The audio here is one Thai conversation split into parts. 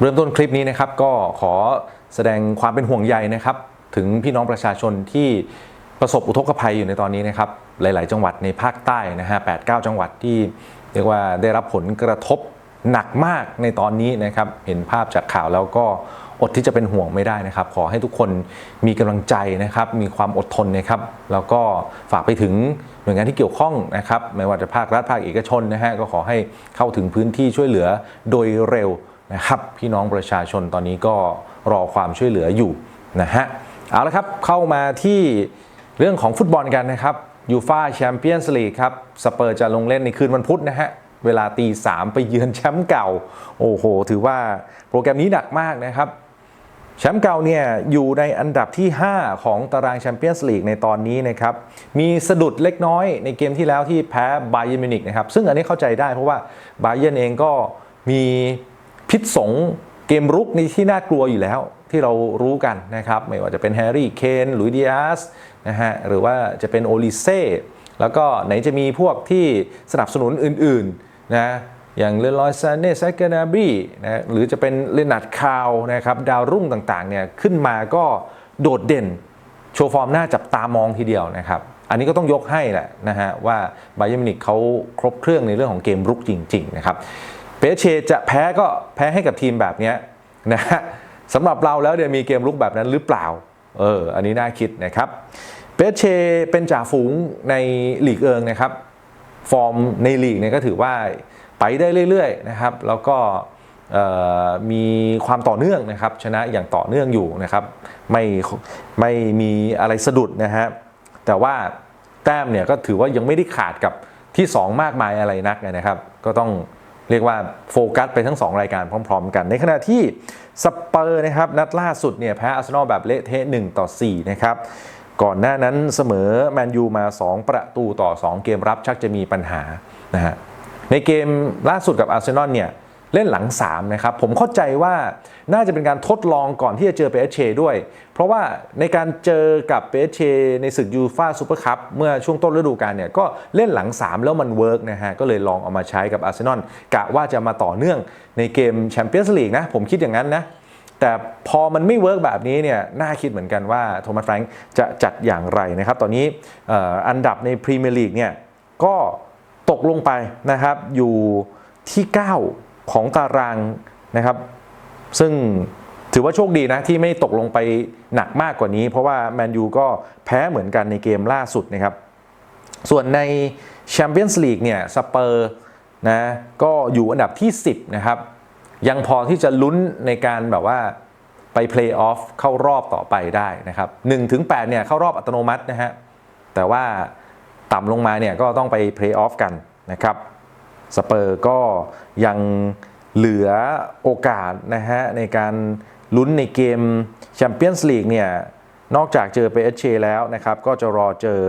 เริ่มต้นคลิปนี้นะครับก็ขอแสดงความเป็นห่วงใยนะครับถึงพี่น้องประชาชนที่ประสบอุทกภัยอยู่ในตอนนี้นะครับหลาย ๆ จังหวัดในภาคใต้นะฮะแปดเจังหวัดที่เรียกว่าได้รับผลกระทบหนักมากในตอนนี้นะครับเห็นภาพจากข่าวแล้วก็อดที่จะเป็นห่วงไม่ได้นะครับ ขอให้ทุกคนมีกำลังใจนะครับ มีความอดทนนะครับ แล้วก็ฝากไปถึงหน่วยงานที่เกี่ยวข้องนะครับ ไม่ว่าจะภาครัฐภาคเอกชนนะฮะก็ขอให้เข้าถึงพื้นที่ช่วยเหลือโดยเร็ว นะครับพี่น้องประชาชนตอนนี้ก็รอความช่วยเหลืออยู่นะฮะเอาละครับเข้ามาที่เรื่องของฟุตบอลกันนะครับยูฟาแชมเปี้ยนส์ลีกครับสเปอร์จะลงเล่นในคืนวันพุธนะฮะเวลาตีสามไปเยือนแชมป์เก่า โอ้โห ถือว่าโปรแกรมนี้หนักมากนะครับ แชมป์เก่าเนี่ยอยู่ในอันดับที่ 5 ของตารางแชมเปี้ยนส์ลีกในตอนนี้นะครับ มีสะดุดเล็กน้อยในเกมที่แล้วที่แพ้ไบเยนมิวนิกนะครับ ซึ่งอันนี้เข้าใจได้เพราะว่าไบเยนเองก็มี พิษสงเกมรุกในที่น่ากลัวอยู่แล้วที่เรารู้กันนะครับ ไม่ว่าจะเป็นแฮร์รี่เคนหลุยดิอาสนะฮะหรือว่าจะเป็นโอลิเซ่แล้วก็ไหนจะมีพวกที่สนับสนุนอื่นๆนะอย่างเลลอยซานเนสแกนาบีนะหรือจะเป็นเลนาร์ดคาวนะครับดาวรุ่งต่างๆเนี่ยขึ้นมาก็โดดเด่น โชว์ฟอร์มน่าจับตามองทีเดียวนะครับ อันนี้ก็ต้องยกให้แหละนะฮะว่าไบเยมินิกเขาครบเครื่องในเรื่องของเกมรุกจริง ๆ นะครับ เปเชจะแพ้ก็แพ้ให้กับทีมแบบนี้นะฮะสำหรับเราแล้วเดี๋ยวมีเกมรุกแบบนั้นหรือเปล่า เออ อันนี้น่าคิดนะครับเปเชเป็นจ่าฝูงในลีกเอิงนะครับ ฟอร์มในลีกเนี่ยก็ถือว่าไปได้เรื่อยๆนะครับ แล้วก็มีความต่อเนื่องนะครับ ชนะอย่างต่อเนื่องอยู่นะครับ ไม่ไม่มีอะไรสะดุดนะฮะแต่ว่าแต้มเนี่ยก็ถือว่ายังไม่ได้ขาดกับที่ 2 มากมายอะไรนักนะครับ ก็ต้อง เรียกว่าโฟกัสไปทั้ง 2 รายการพร้อม ๆ กัน ในขณะที่สเปอร์นะครับนัดล่าสุดเนี่ยแพ้อาร์เซนอลแบบเละเทะ1ต่อ4นะครับก่อนหน้านั้นเสมอแมนยูมา 2 ประตูต่อ 2 เกมรับชักจะมีปัญหานะฮะในเกมล่าสุดกับอาร์เซนอลเนี่ย เล่นหลัง3นะครับผมเข้าใจว่าน่าจะเป็นการทดลองก่อนที่จะเจอเปเชด้วย เพราะว่าในการเจอกับเปเชในศึกยูฟาซูเปอร์คัพเมื่อช่วงต้นฤดูกาลเนี่ยก็เล่นหลัง 3 แล้วมันเวิร์กนะฮะก็เลยลองเอามาใช้กับอาร์เซนอลกะว่าจะมาต่อเนื่องในเกมแชมเปี้ยนส์ลีกนะผมคิดอย่างนั้นนะแต่พอมันไม่เวิร์กแบบนี้เนี่ยน่าคิดเหมือนกันว่าโทมัสแฟรงค์จะจัดอย่างไรนะครับ ตอนนี้อันดับในพรีเมียร์ลีกเนี่ยก็ตกลงไปนะครับอยู่ที่ 9 ของตารางนะครับ ซึ่งถือว่าโชคดีนะที่ไม่ตกลงไปหนักมากกว่านี้ เพราะว่าแมนยูก็แพ้เหมือนกันในเกมล่าสุดนะครับ ส่วนในแชมเปี้ยนส์ลีกเนี่ยสเปอร์นะก็อยู่อันดับที่ 10 นะครับ ยังพอที่จะลุ้นในการแบบว่าไปเพลย์ออฟเข้ารอบต่อไปได้นะครับ1-8เนี่ยเข้ารอบอัตโนมัตินะฮะแต่ว่าต่ำลงมาเนี่ยก็ต้องไปเพลย์ออฟกันนะครับ สเปอร์ก็ยังเหลือโอกาสนะฮะในการลุ้นในเกมแชมเปี้ยนส์ลีกเนี่ยนอกจากเจอเปเอชแล้วนะครับ ก็จะรอเจอ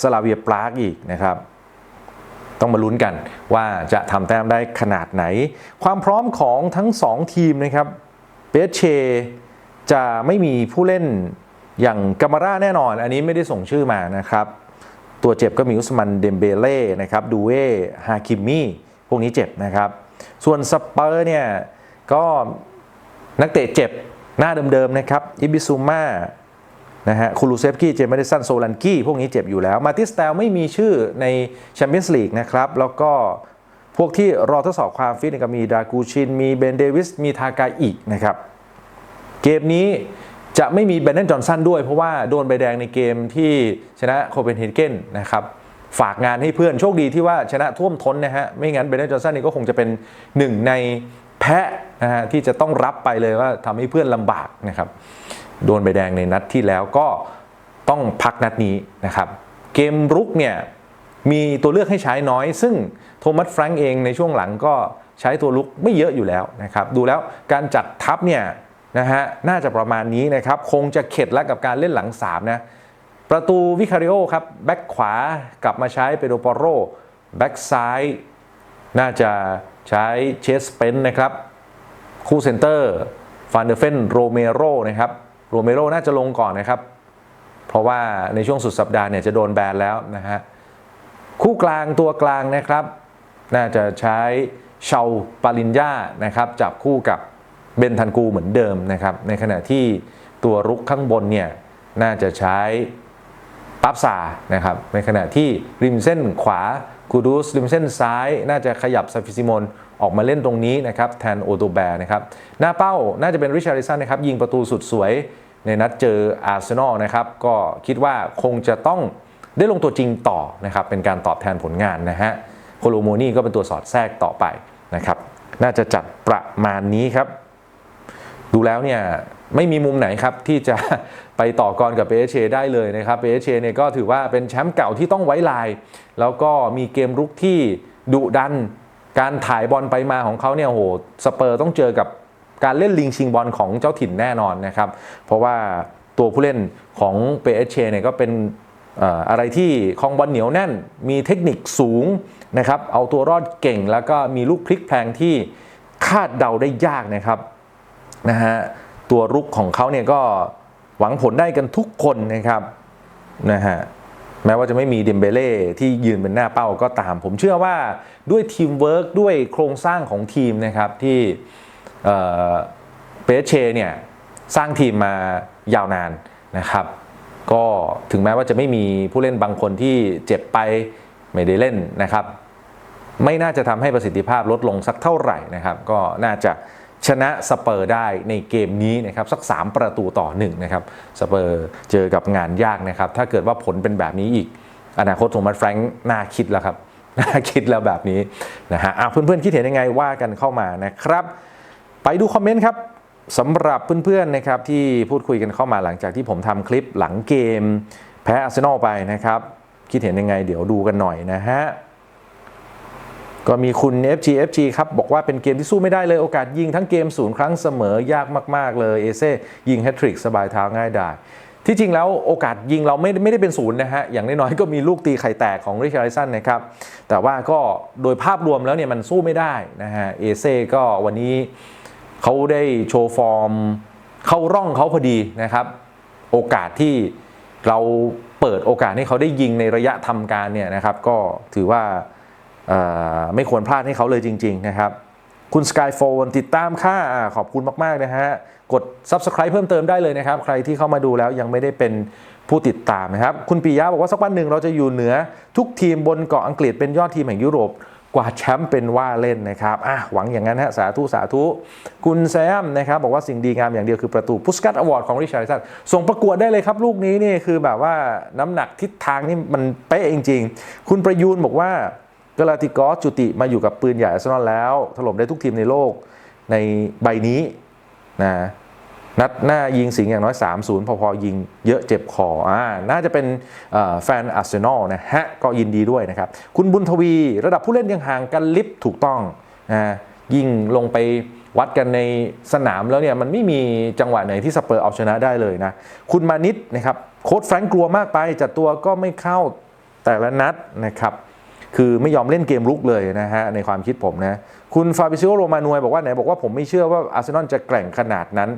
สลาเวียปรากอีกนะครับ ต้องมาลุ้นกันว่าจะทำแต้มได้ขนาดไหน ความพร้อมของทั้ง 2 ทีมนะครับเปเอชเชจะไม่มีผู้เล่นอย่างกามาร่าแน่นอน อันนี้ไม่ได้ส่งชื่อมานะครับ ตัวเจ็บก็มีอุสมันเดมเบเล่นะครับดูเอฮาคิมมี่ พวกนี้เจ็บนะครับ ส่วนสเปอร์เนี่ยก็นักเตะเจ็บหน้าเดิมๆนะครับอิบิซูมานะฮะคูลูเซฟกี้เจมส์สันโซลันกี้พวกนี้เจ็บอยู่แล้ว มาติสเตลไม่มีชื่อในแชมเปี้ยนส์ลีกนะครับ แล้วก็พวกที่รอทดสอบความฟิตก็มีดากูชิน มีเบนเดวิส มีทากาอินะครับ เกมนี้จะไม่มีเบนเนนจอห์นสันด้วย เพราะว่าโดนใบแดงในเกมที่ชนะโคเปนเฮเกนนะครับ ฝากงานให้เพื่อนโชคดีที่ว่าชนะท่วมท้นนะฮะ ไม่งั้นเบนเนนจอห์นสันนี่ก็คงจะเป็นหนึ่งในแพ้นะฮะที่จะต้องรับไปเลยว่าทำให้เพื่อนลำบากนะครับ โดนใบแดงในนัดที่แล้วก็ต้องพักนัดนี้นะครับ เกมรุกเนี่ยมีตัวเลือกให้ใช้น้อย ซึ่งโทมัสแฟรงก์เองในช่วงหลังก็ใช้ตัวลุกไม่เยอะอยู่แล้วนะครับ ดูแล้วการจัดทัพเนี่ยนะฮะน่าจะประมาณนี้นะครับ คงจะเข็ดแล้วกับการเล่นหลัง3นะ ประตูวิคาริโอครับแบ็กขวากลับมาใช้เปโดปอโรแบ็กซ้ายน่าจะใช้เชสเปนนะครับ คู่เซนเตอร์ฟานเดอร์เฟนโรเมโรนะครับโรเมโรน่าจะลงก่อนนะครับ เพราะว่าในช่วงสุดสัปดาห์เนี่ยจะโดนแบนแล้วนะฮะคู่กลางตัวกลางนะครับ น่าจะใช้เชาปาลินญานะครับจับคู่กับเบนทันกูเหมือนเดิมนะครับ ในขณะที่ตัวรุกข้างบนเนี่ยน่าจะใช้ ปับซานะครับในขณะที่ริมเส้นขวากูดูสริมเส้นซ้าย น่าจะขยับซาฟิซิโมนออกมาเล่นตรงนี้นะครับแทนโอโตแบร์นะครับหน้าเป้าน่าจะเป็นริชาริสันนะครับยิงประตูสุดสวยในนัดเจออาร์เซนอลนะครับก็คิดว่าคงจะต้องได้ลงตัวจริงต่อนะครับเป็นการตอบแทนผลงานนะฮะโคโลโมนี่ก็เป็นตัวสอดแทรกต่อไปนะครับน่าจะจัดประมาณนี้ครับ ดูแล้วเนี่ยไม่มีมุมไหนครับที่จะไปต่อกรกับเปเชได้เลยนะครับเปเชเนี่ยก็ถือว่าเป็นแชมป์เก่าที่ต้องไว้ลาย แล้วก็มีเกมรุกที่ดุดัน การถ่ายบอลไปมาของเขาเนี่ยโหสเปอร์ต้องเจอกับการเล่นลิงชิงบอลของเจ้าถิ่นแน่นอนนะครับ เพราะว่าตัวผู้เล่นของเปเชเนี่ยก็เป็นอะไรที่คลองบอลเหนียวแน่น มีเทคนิคสูงนะครับ เอาตัวรอดเก่งแล้วก็มีลูกพลิกแพลงที่คาดเดาได้ยากนะครับ นะฮะตัวรุกของเขาเนี่ยก็หวังผลได้กันทุกคนนะครับนะฮะแม้ว่าจะไม่มีเดมเบเล่ที่ยืนเป็นหน้าเป้าก็ตาม ผมเชื่อว่าด้วยทีมเวิร์กด้วยโครงสร้างของทีมนะครับที่เปเชเนี่ยสร้างทีมมายาวนานนะครับ ก็ถึงแม้ว่าจะไม่มีผู้เล่นบางคนที่เจ็บไปไม่ได้เล่นนะครับ ไม่น่าจะทำให้ประสิทธิภาพลดลงสักเท่าไหร่นะครับ ก็น่าจะ ชนะสเปอร์ได้ในเกมนี้นะครับสัก 3 ประตูต่อ1นะครับสเปอร์เจอกับงานยากนะครับ ถ้าเกิดว่าผลเป็นแบบนี้อีก อนาคตของมันแฟรงค์น่าคิดแล้วครับ น่าคิดแล้วแบบนี้นะฮะอะเพื่อนๆคิดเห็นยังไงว่ากันเข้ามานะครับ ไปดูคอมเมนต์ครับสำหรับเพื่อนๆนะครับที่พูดคุยกันเข้ามาหลังจากที่ผมทำคลิปหลังเกม แพ้อาร์เซนอลไปนะครับ คิดเห็นยังไงเดี๋ยวดูกันหน่อยนะฮะ ก็มีคุณ FG FG ครับบอกว่าเป็นเกมที่สู้ไม่ได้เลยโอกาสยิงทั้งเกมศูนย์ครั้งเสมอยากมาก ๆ เลยเอเซ่ยิงแฮตทริกสบายเท้าง่ายได้ที่จริงแล้วโอกาสยิงเราไม่ไม่ได้เป็นศูนย์นะฮะ อย่างน้อยๆก็มีลูกตีไข่แตกของริชาร์ดสันนะครับ แต่ว่าก็โดยภาพรวมแล้วเนี่ยมันสู้ไม่ได้นะฮะเอเซ่ก็วันนี้เขาได้โชว์ฟอร์ม เข้าร่องเขาพอดีนะครับ โอกาสที่เราเปิดโอกาสให้เขาได้ยิงในระยะทำการเนี่ยนะครับ ก็ถือว่า ไม่ควรพลาดให้เขาเลยจริง ๆ นะครับ คุณ Skyphone ติดตามค่าขอบคุณมาก ๆ นะฮะ กด Subscribe เพิ่มเติมได้เลยนะครับ ใครที่เข้ามาดูแล้วยังไม่ได้เป็นผู้ติดตามนะครับ คุณปิยะบอกว่าสักวันหนึ่งเราจะอยู่เหนือทุกทีมบนเกาะอังกฤษเป็นยอดทีมแห่งยุโรปกว่าแชมป์เป็นว่าเล่นนะครับอะหวังอย่างนั้นฮะ สาธุ สาธุ คุณแซมนะครับ บอกว่าสิ่งดีงามอย่างเดียวคือประตูพุสกัตอวอร์ดของริชาร์ดสันส่งประกวดได้เลยครับ ลูกนี้นี่คือแบบว่าน้ำหนักทิศทางนี่มันเป๊ะจริง ๆ คุณประยูนบอกว่า กาลาติกอสจุติมาอยู่กับปืนใหญ่อาร์เซนอลแล้ว ถล่มได้ทุกทีมในโลกในใบนี้นะนัดหน้ายิงสิงอย่างน้อย 3-0 พอๆ ยิงเยอะเจ็บคออ่าน่าจะเป็นแฟนอาร์เซนอลนะฮะ ก็ยินดีด้วยนะครับ คุณบุญทวีระดับผู้เล่นยังห่างกันลิฟถูกต้องนะยิงลงไปวัดกันในสนามแล้วเนี่ย มันไม่มีจังหวะไหนที่สเปอร์เอาชนะได้เลยนะ คุณมานิดนะครับ โค้ดแฟรงกลัวมากไปจัดตัวก็ไม่เข้าแต่ละนัดนะครับ คือไม่ยอมเล่นเกมลุกเลยนะฮะในความคิดผมนะคุณฟาบิซิโอโรมานวยบอกว่าไหนบอกว่าผมไม่เชื่อว่าอาร์เซนอลจะแกร่งขนาดนั้น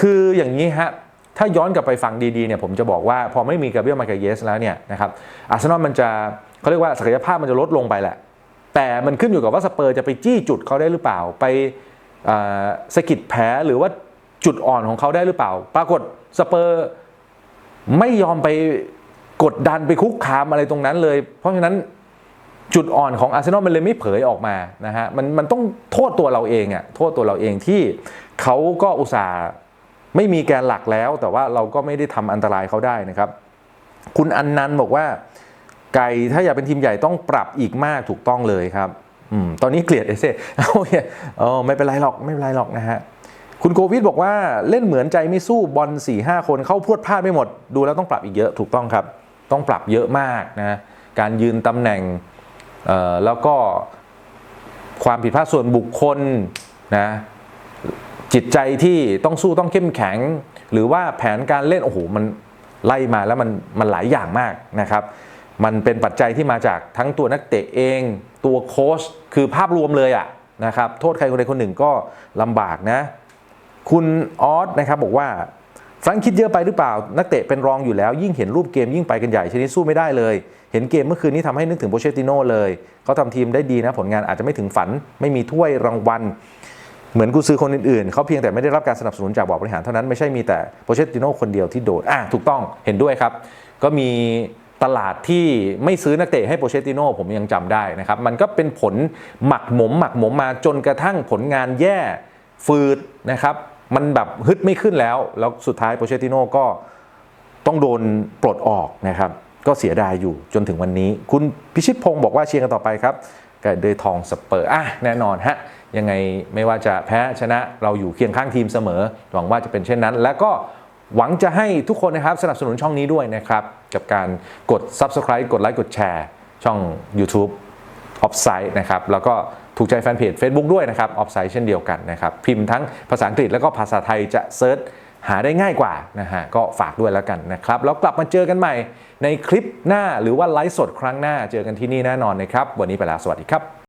คืออย่างนี้ฮะถ้าย้อนกลับไปฟังดีๆเนี่ยผมจะบอกว่าพอไม่มีกาเบรียลมาเกเยสแล้วเนี่ยนะครับอาร์เซนอลมันจะเขาเรียกว่าศักยภาพมันจะลดลงไปแหละ แต่มันขึ้นอยู่กับว่าสเปอร์จะไปจี้จุดเขาได้หรือเปล่า ไปสะกิดแผลหรือว่าจุดอ่อนของเขาได้หรือเปล่า ปรากฏสเปอร์ไม่ยอมไปกดดันไปคุกคามอะไรตรงนั้นเลย เพราะฉะนั้น จุดอ่อนของอาร์เซนอลมันเลยไม่เผยออกมานะฮะมันมันต้องโทษตัวเราเองอะโทษตัวเราเองที่เขาก็อุตส่าห์ไม่มีแกนหลักแล้ว แต่ว่าเราก็ไม่ได้ทำอันตรายเขาได้นะครับ คุณอันนันต์บอกว่า ไก่ถ้าอยากเป็นทีมใหญ่ต้องปรับอีกมากถูกต้องเลยครับอืมตอนนี้เกลียดเอเซ่เอาเนี่ยเออไม่เป็นไรหรอกไม่เป็นไรหรอกนะฮะคุณโควิดบอกว่าเล่นเหมือนใจไม่สู้บอล4ี่ห้าคนเข้าพวดพลาดไม่หมด ดูแล้วต้องปรับอีกเยอะถูกต้องครับ ต้องปรับเยอะมากนะการยืนตำแหน่ง แล้วก็ความผิดพลาดส่วนบุคคลนะจิตใจที่ต้องสู้ต้องเข้มแข็ง หรือว่าแผนการเล่นโอ้โหมันไล่มาแล้วมันมันหลายอย่างมากนะครับ มันเป็นปัจจัยที่มาจากทั้งตัวนักเตะเอง ตัวโค้ชคือภาพรวมเลยอะนะครับ โทษใครคนใดคนหนึ่งก็ลำบากนะ คุณออสนะครับบอกว่า ฟรงคิดเยอะไปหรือเปล่า นักเตะเป็นรองอยู่แล้ว ยิ่งเห็นรูปเกมยิ่งไปกันใหญ่ชนิดสู้ไม่ได้เลย เห็นเกมเมื่อคืนนี้ทำให้นึกถึงโปเชติโน่เลยเขาทำทีมได้ดีนะผลงานอาจจะไม่ถึงฝัน ไม่มีถ้วยรางวัลเหมือนกุญซือคนอื่นๆ เขาเพียงแต่ไม่ได้รับการสนับสนุนจากบอร์ดบริหารเท่านั้นไม่ใช่มีแต่โปเชตติโน่คนเดียวที่โดดอะถูกต้องเห็นด้วยครับ ก็มีตลาดที่ไม่ซื้อนักเตะให้โปเชตติโน่ผมยังจำได้นะครับมันก็เป็นผลหมักหมมหมักหมมมาจนกระทั่งผลงานแย่ฟืดนะครับ มันแบบฮึดไม่ขึ้นแล้ว แล้วสุดท้ายโปเชติโน่ก็ต้องโดนปลดออกนะครับ ก็เสียดายอยู่จนถึงวันนี้ คุณพิชิตพงศ์บอกว่าเชียร์กันต่อไปครับกับเดยทองสเปอร์อะแน่นอนฮะ ยังไงไม่ว่าจะแพ้ชนะเราอยู่เคียงข้างทีมเสมอ หวังว่าจะเป็นเช่นนั้น แล้วก็หวังจะให้ทุกคนนะครับสนับสนุนช่องนี้ด้วยนะครับ กับการกด Subscribe กดไลค์กดแชร์ช่อง YouTube ออฟไซด์นะครับแล้วก็ถูกใจแฟนเพจ Facebook ด้วยนะครับออฟไซด์เช่นเดียวกันนะครับ พิมพ์ทั้งภาษาอังกฤษแล้วก็ภาษาไทยจะเซิร์ชหาได้ง่ายกว่านะฮะก็ฝากด้วยแล้วกันนะครับ แล้วกลับมาเจอกันใหม่ในคลิปหน้าหรือว่าไลฟ์สดครั้งหน้าเจอกันที่นี่แน่นอนนะครับ วันนี้ไปแล้วสวัสดีครับ